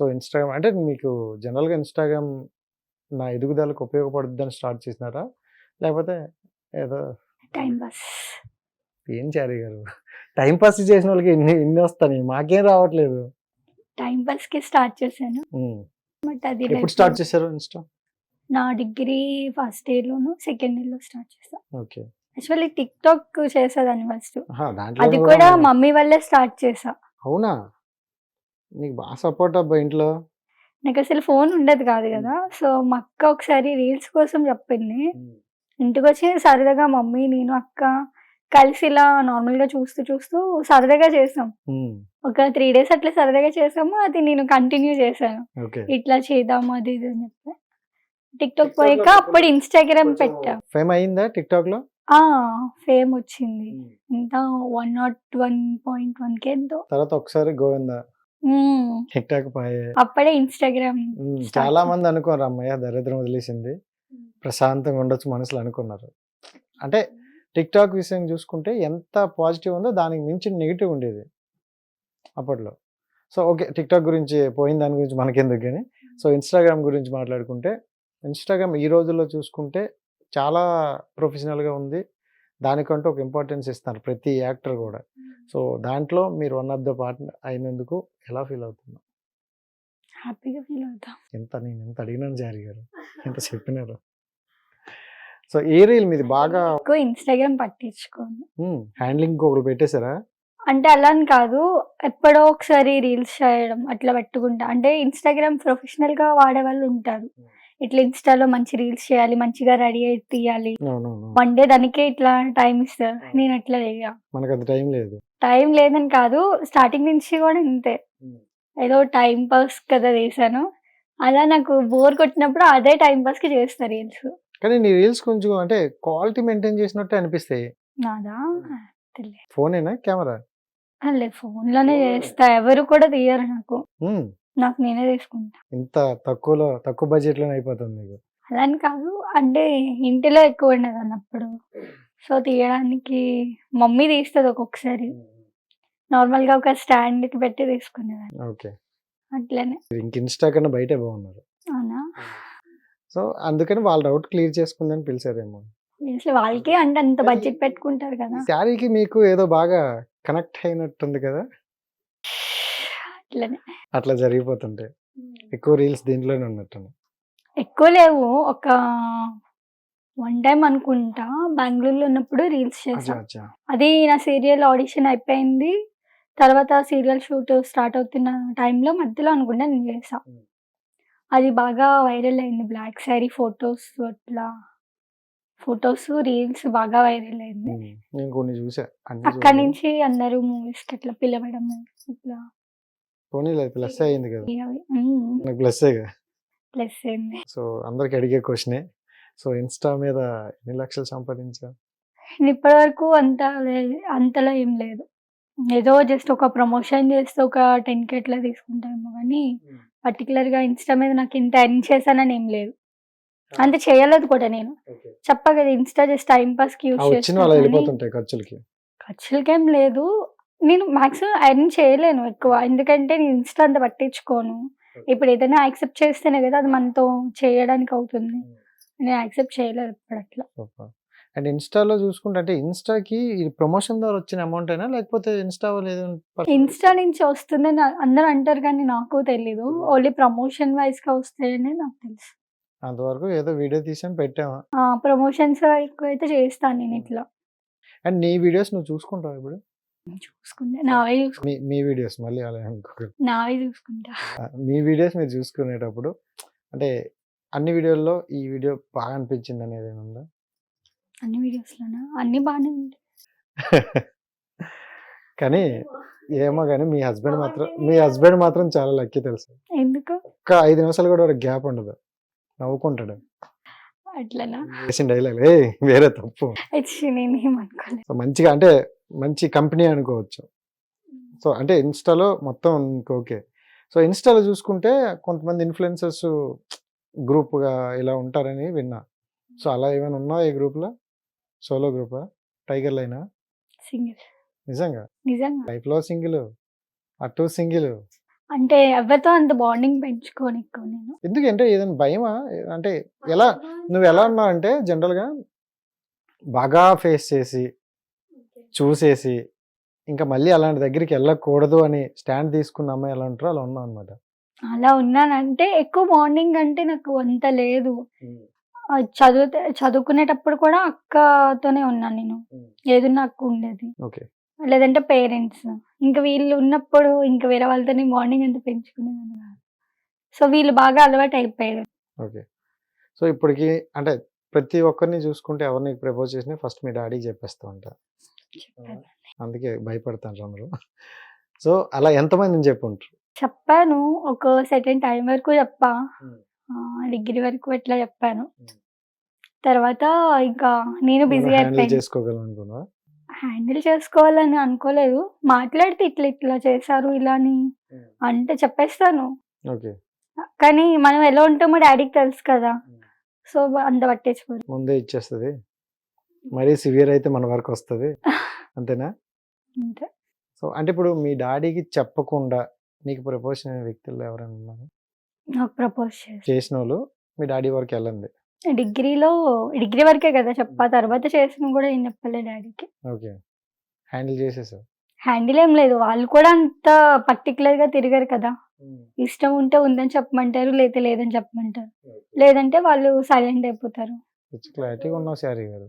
So Instagram అంటే మీకు జనరల్గా ఇన్స్టాగ్రామ్ నా ఎదుగుదలకు ఉపయోగపడుద్దని స్టార్ట్ చేసినారా? లేకపోతే ఏదో టైం పాస్. ఏం చారీ గారు టైం పాస్ చేసిన వాళ్ళకి ఇన్ని ఇన్ని వస్తాయి? మాకేం రావట్లేదు. టైం పాస్కి స్టార్ట్ చేశాను. బట్ అది ఎప్పుడు స్టార్ట్ చేశారు ఇన్స్టా నా డిగ్రీ ఫస్ట్ ఇయర్ లోను సెకండ్ ఇయర్లో స్టార్ట్ చేశాను ఓకే. యాక్చువల్లీ టిక్ టాక్ చేసేదాన్ని ఫస్ట్. అది కూడా కూడా మమ్మీ వల్లే స్టార్ట్ చేసా అవునా? నీకు బాగా సపోర్ట్ అబ్బా ఇంట్లో. నాకు అసలు ఫోన్ ఉండదు కాదు కదా. సో మా అక్క ఒకసారి రీల్స్ కోసం చెప్పింది. ఇంటికి వచ్చి సరదాగా మమ్మీ నేను అక్క కలిసి ఇలా నార్మల్గా చూస్తూ చూస్తూ సరదాగా చేసాం. ఒక త్రీ డేస్ అట్లా సరదాగా చేసాము. అది నేను కంటిన్యూ చేశాను. ఇట్లా చేద్దాము అది ఇది అని చెప్పి. టిక్ టాక్ పోయాక అప్పుడు ఇన్స్టాగ్రామ్ పెట్టా. ఫేమ్ అయిందా టిక్ టాక్లో ఆ ఫేమ్ వచ్చింది. ఎంత? One not one point one K ఎంతో. తర్వాత ఒకసారి గోవింద? మ్మ్. టిక్ టాక్ పాయే. అప్పుడే ఇన్స్టాగ్రామ్ చాలా మంది అనుకోరు అమ్మయ్య దరిద్రం వదిలేసింది. ప్రశాంతంగా ఉండొచ్చు మనసులో అనుకున్నారు. అంటే టిక్ టాక్ విషయం చూసుకుంటే ఎంత పాజిటివ్ ఉందో దానికి మించి నెగిటివ్ ఉండేది అప్పట్లో. సో ఓకే టిక్ టాక్ గురించి పోయిన దాని గురించి మనకెందుకు కానీ సో ఇన్స్టాగ్రామ్ గురించి మాట్లాడుకుంటే ఇన్స్టాగ్రామ్ ఈ రోజుల్లో చూసుకుంటే చాలా ప్రొఫెషనల్గా ఉంది. దానికంటూ ఒక ఇంపార్టెన్స్ ఇస్తారు ప్రతి యాక్టర్ కూడా. సో దాంట్లో మీరు వన్ ఆఫ్ ద పార్ట్ అయినందుకు ఎలా ఫీల్ అవుతున్నారు హ్యాపీగా ఫీల్ అవుతా. ఎంత నేను ఎంత అడిగినాను జారీ గారు? ఎంత చెప్పినారు? సో ఏ రీల్ మీది బాగా ఎక్కువ ఇన్స్టాగ్రామ్ పట్టించుకోను. హ్యాండ్లింగ్ ఒకరు పెట్టేశారా? అంటే అలా అని కాదు ఎప్పుడో ఒకసారి రీల్స్ చేయడం అట్లా పెట్టుకుంటా. అంటే ఇన్స్టాగ్రామ్ ప్రొఫెషనల్గా వాడే వాళ్ళు ఉంటారు. ఇట్లా ఇన్స్టాలో మంచి రీల్స్ చేయాలి మంచిగా రెడీ అయి తీయాలి. వన్ డే దానికే ఇట్లా టైం ఇస్తారు నేను అట్లా లేగా మనకు అంత టైం లేదు. టైం లేదని కాదు స్టార్టింగ్ నుంచి కూడా ఇంతే. ఏదో టైం పాస్ కదా చేశాను. అలా నాకు బోర్ కొట్టినప్పుడు అదే టైం పాస్కి చేస్తారు రీల్స్. కానీ నీ రీల్స్ కొంచెం అంటే క్వాలిటీ మెయింటైన్ చేసినట్టు అనిపిస్తాయి. నాదా? ఫోనేనా కెమెరా? లే ఫోన్. లోనే చేస్తా. ఎవరు కూడా తీయరు నాకు. నాకు నేనే తీసుకుంటా. ఇంత తక్కువలో తక్కువ బడ్జెట్లోనే అయిపోతుంది అలా అని కాదు అంటే ఇంటిలో ఎక్కువ ఉండదు అన్నప్పుడు. సో తీయడానికి మమ్మీ తీస్తుంది ఒక్కొక్కసారి. నార్మల్గా ఒక స్టాండ్కి పెట్టి తీసుకునేదాన్ని. ఓకే. అట్లనే. ఇంక ఇన్స్టా కన్నా బయటే బాగున్నారు. అవునా? సో అందుకని వాళ్ళ డౌట్ క్లియర్ చేసుకుందని పిలిచారేమో. అసలు వాళ్ళకి అంటే అంత బడ్జెట్ పెట్టుకుంటారు కదా. శారీకి మీకు ఏదో బాగా కనెక్ట్ అయినట్టుంది కదా? అట్లనే. అట్లా జరిగిపోతుంటే. ఎక్కువ రీల్స్ దీంట్లోనే ఉన్నట్టుంది ఎక్కువ లేవు. ఒక వన్ టైం అనుకుంటా బెంగళూరులో ఉన్నప్పుడు రీల్స్ చేసాను అది నా సీరియల్ ఆడిషన్ అయిపోయింది. తర్వాత సీరియల్ షూట్ స్టార్ట్ అవుతున్న టైంలో మధ్యలో అనుకుంటా నేను చేసా. అది బాగా వైరల్ అయింది. బ్లాక్ శారీ ఫొటోస్ అట్లా. ఫొటోస్ రీల్స్ బాగా వైరల్ అయింది. ఉమ్, నేను కొన్ని చూసా. అన్ని అక్కడి నుంచి అందరూ మూవీస్కి అట్లా పిలవడం ఇట్లా పోనీలేదు ప్లస్ అయ్యింది కదా. నాకు ప్లస్ ప్లస్ అయింది. సో అందరికి అడిగే క్వశ్చనే. సో ఇన్స్టా మీద ఎన్ని లక్షలు సంపాదించా? ఇప్పటి వరకు అంత లే- అంతలా ఏం లేదు. ఏదో జస్ట్ ఒక ప్రమోషన్ చేస్తే ఒక టెన్కి అట్లా తీసుకుంటామేమో కానీ పర్టికులర్గా ఇన్స్టా మీద నాకు ఇంత ఎర్న్ చేశానని ఏం లేదు. అంత చేయలేదు కూడా నేను. చెప్పా కదా ఇన్స్టా జస్ట్ టైం పాస్కి యూస్ వెళ్ళిపోతుంటాయి ఖర్చులకి. ఖర్చులకేం లేదు. నేను మాక్సిమం ఎర్న్ చేయలేను ఎక్కువ. ఎందుకంటే నేను ఇన్స్టా అంత పట్టించుకోను. ఇప్పుడు ఏదైనా యాక్సెప్ట్ చేస్తేనే కదా అది మనతో చేయడానికి అవుతుంది. నేను యాక్సెప్ట్ చేయలేదు ఇప్పుడు అట్లా అండ్ ఇన్స్టాలో చూసుకుంటే అంటే ఇన్స్టాకి ప్రమోషన్ ద్వారా వచ్చిన అమౌంట్ అయినా లేకపోతే ఇన్స్టా లేదు ఇన్స్టా నుంచి వస్తుందని అందరూ అంటారు కానీ నాకు తెలీదు. ఓన్లీ ప్రమోషన్ వైజ్గా వస్తాయని నాకు తెలుసు. అంతవరకు ఏదో వీడియో తీసాం పెట్టాము? ప్రమోషన్స్ ఎక్కువ అయితే చేస్తాను నేను ఇట్లా. అండ్ నీ వీడియోస్ నువ్వు చూసుకుంటావు ఇప్పుడు? చూసుకుంటా. నావే చూసుకుంటా మీ మీ వీడియోస్ మళ్ళీ అలా అనుకోకూడదు నావే చూసుకుంటా. మీ వీడియోస్ మీరు చూసుకునేటప్పుడు అంటే అన్ని వీడియోల్లో ఈ వీడియో బాగా అనిపించింది అనేది ఉందా? అన్ని వీడియోస్ లోనా అన్ని బాగానే ఉంటాయి కానీ ఏమో కానీ మీ హస్బెండ్ మాత్రం మీ హస్బెండ్ మాత్రం చాలా లక్కీ తెలుసు? ఎందుకు? ఒక్క ఐదు నిమిషాలు కూడా ఒక గ్యాప్ ఉండదు. నవ్వుకుంటాడు. అట్లనా? డైలాగ్ ఏ వేరే తప్పు. నేను ఏమనుకోలేదు మంచిగా అంటే మంచి కంపెనీ అనుకోవచ్చు. సో అంటే ఇన్స్టాలో మొత్తం ఓకే. సో ఇన్స్టాలో చూసుకుంటే కొంతమంది ఇన్ఫ్లుయెన్సర్స్ గ్రూప్గా ఇలా ఉంటారని విన్నా. సో అలా ఏమైనా ఉన్నావా ఈ గ్రూప్లో? సోలో గ్రూపా? టైగర్ లైనా? సింగిల్. నిజంగా? నిజంగా. లైఫ్లో సింగిల్ అటు సింగిల్. అంటే ఎవరితో అంత బాండింగ్ పెంచుకోని ఎక్కువ నేను ఎందుకంటే ఏదైనా భయమా? అంటే ఎలా నువ్వు ఎలా ఉన్నావు అంటే జనరల్గా బాగా ఫేస్ చేసి చూసేసి ఇంకా మళ్ళీ అలాంటి దగ్గరికి వెళ్ళకూడదు అని స్టాండ్ తీసుకున్న అమ్మాయి ఎలా ఉంటారో అలా ఉన్నావు అనమాట అలా ఉన్నానంటే ఎక్కువ బాండింగ్ అంటే నాకు అంత లేదు. ఆ, చదువు చదువుకునేటప్పుడు కూడా అక్కతోనే ఉన్నాను నేను. ఏదన్నా అక్క ఉండేది. ఓకే. లేదంటే పేరెంట్స్. ఇంకా వీళ్ళు ఉన్నప్పుడు ఇంకా వేరే వాళ్ళతోని బాండింగ్ అంత పెంచుకునేదాన్ని సో వీళ్ళు బాగా అలవాటు అయిపోయారు. ఓకే. సో ఇప్పటికి అంటే ప్రతి ఒక్కరిని చూసుకుంటే ఎవరిని ప్రపోజ్ చేసినా ఫస్ట్ మీ డాడీకి చెప్పేస్తూ ఉంటా. అందుకే భయపడతాను అందరూ. సో అలా ఎంతమందిని చెప్పుంటారు చెప్పాను. ఒక సెకండ్ టైం వరకు చెప్పా. డిగ్రీ వరకు ఎట్లా చెప్పాను. తర్వాత ఇంకా నేను బిజీ హ్యాండిల్ అయిపోయాను. హ్యాండిల్ చేసుకోవాలని అనుకోలేదు. మాట్లాడితే ఇట్లా ఇట్లా చేశారు ఇలా అని అంటే చెప్పేస్తాను. కానీ మనం ఎలా ఉంటామో డాడీకి తెలుసు కదా. సో అంత పట్టించుకోరు. ముందే ఇచ్చేస్తుంది? మరీ సివియర్ అయితే మన వరకు వస్తుంది. అంతేనా? అంతే. సో అంటే ఇప్పుడు మీ డాడీకి చెప్పకుండా నీకు ప్రపోజ్ చేసిన వ్యక్తులు ఎవరైనా ఉన్నారు? నాకు ప్రపోజ్ చేసి చేసిన వాళ్ళు మీ డాడీ వరకు వెళ్ళండి. డిగ్రీలో డిగ్రీ వరకే కదా చెప్పా తర్వాత చేసిన కూడా ఏం చెప్పలే డాడీకి. ఓకే. హ్యాండిల్ చేసేసావు? హ్యాండిల్ ఏం లేదు. వాళ్ళు కూడా అంత పర్టికులర్గా తిరిగారు కదా. ఇష్టం ఉంటే ఉందని చెప్పమంటారు లేదా లేదని చెప్పమంటారు. లేదంటే వాళ్ళు సైలెంట్ అయిపోతారు. క్లారిటీగా ఉన్నావు శారీ గారు.